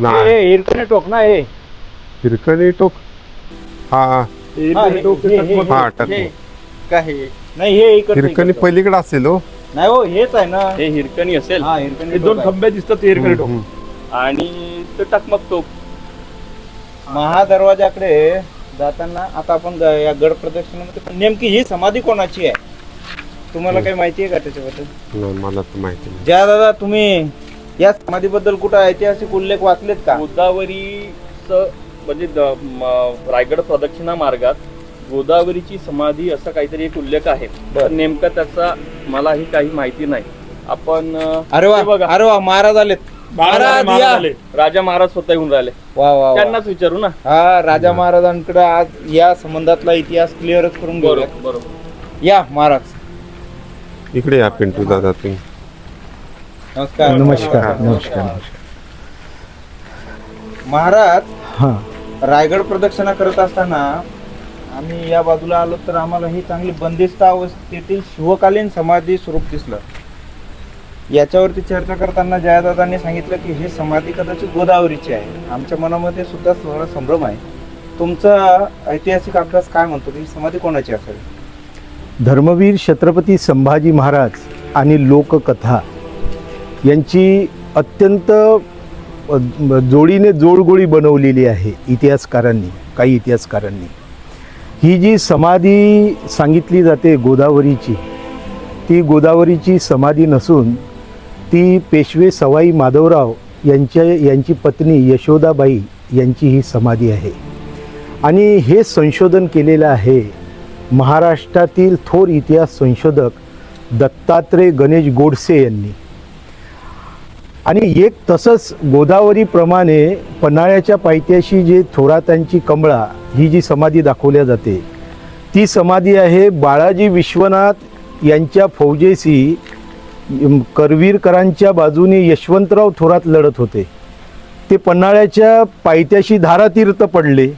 नाही. हे हिरकणी टोक ना हे हिरकणी टोक. हा. हा, हे- टोक हे- हे- हा हे- टाकू काय हे? नाही हे इकडचं- हिरकणी इकडचं. पलीकडे असेल हो. नाही हो हेच आहे ना. हे हिरकणी असेल. हा हिरकणी हे टोक दोन आहे. खंबे दिसतात ते हिरकणी टोक. हम्म. आणि ते टकमक टोक महादरवाजाकडे जाताना आता आपण ग- या गड प्रदक्षिणेमध्ये पण नेमकी ही समाधी कोणाची आहे? तुम्हाला काही माहिती आहे का त्याच्याबद्दल? नाही, मला तर माहिती नाही. ज्या दादा तुम्ही या समाधीबद्दल कुठं ऐतिहासिक उल्लेख वाचलेत का? गोदावरीचं म्हणजे द- म- रायगड प्रदक्षिणा मार्गात गोदावरीची समाधी असं काहीतरी एक उल्लेख आहे. बर. तर नेमका त्याचा मलाही काही माहिती नाही. आपण अं, अरे हे वा बघा. अरे वा महाराज आलेत. महाराज या. राजा महाराज स्वतः येऊन राहिले. वा वा वा. त्यांनाच विचारू ना. हा राजा महाराजांकडे आज या संबंधातला इतिहास क्लिअरच करून घेऊया बरोबर बरोबर. या महाराज. इकडे या पिंटू दादा तुम्ही. नमस्कार. नमस्कार. नमस्कार. महाराज हां. रायगड प्रदक्षिणा करत असताना आम्ही या बाजूला आलो तर आम्हाला ही चांगली बंदिस्त अवस्थेतील शिवकालीन समाधी स्वरूप दिसलं. याच्यावरती चर्चा करताना जयादादांनी सांगितलं की ही समाधी कदाचित गोदावरीची आहे. आमच्या मनामध्ये सुद्धा थोडा संभ्रम आहे. तुमचा ऐतिहासिक अभ्यास काय म्हणतो? की ही समाधी कोणाची असेल? धर्मवीर छत्रपती संभाजी महाराज आणि लोककथा. यांची अत्यंत जोडीने जोडगोळी बनवलेली आहे इतिहासकारांनी काही इतिहासकारांनी. ही जी समाधी सांगितली जाते गोदावरीची ती गोदावरीची समाधी नसून ती पेशवे सवाई माधवराव यांच्या यांची पत्नी यशोदाबाई यांची ही समाधी आहे. आणि हे संशोधन केलेलं आहे महाराष्ट्रातील थोर इतिहास संशोधक दत्तात्रय गणेश गोडसे यांनी. आणि एक तसंच गोदावरीप्रमाणे पन्हाळ्याच्या पायथ्याशी जे थोरातांची कमळा ही जी समाधी दाखवल्या जाते ती समाधी आहे बाळाजी विश्वनाथ यांच्या फौजेशी करवीरकरांच्या बाजूने यशवंतराव थोरात लढत होते. ते पन्हाळ्याच्या पायथ्याशी धारातीर्थ पडले.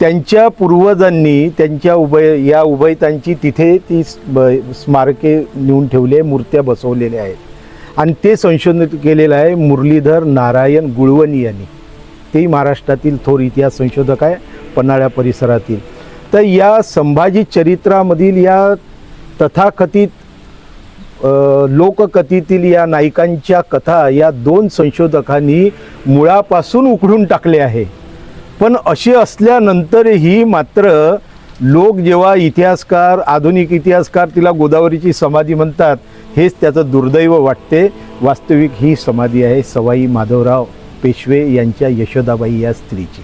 त्यांच्या पूर्वजांनी त्यांच्या उभय या उभयतांची तिथे ती स्मारके नेऊन ठेवले मूर्त्या बसवलेल्या आहेत. आणि ते संशोधन केलेलं आहे मुरलीधर नारायण गुळवणी यांनी. तेही महाराष्ट्रातील थोर इतिहास संशोधक आहे पन्हाळ्या परिसरातील. तर या संभाजी चरित्रामधील या तथाकथित लोककथेतील या नायकांच्या कथा या दोन संशोधकांनी मुळापासून उकडून टाकले आहे. पण असे असल्यानंतरही मात्र लोक जेव्हा इतिहासकार आधुनिक इतिहासकार तिला गोदावरीची समाधी म्हणतात हेच त्याचं दुर्दैव वाटते. वास्तविक ही समाधी आहे सवाई माधवराव पेशवे यांच्या यशोदाबाई या स्त्रीची.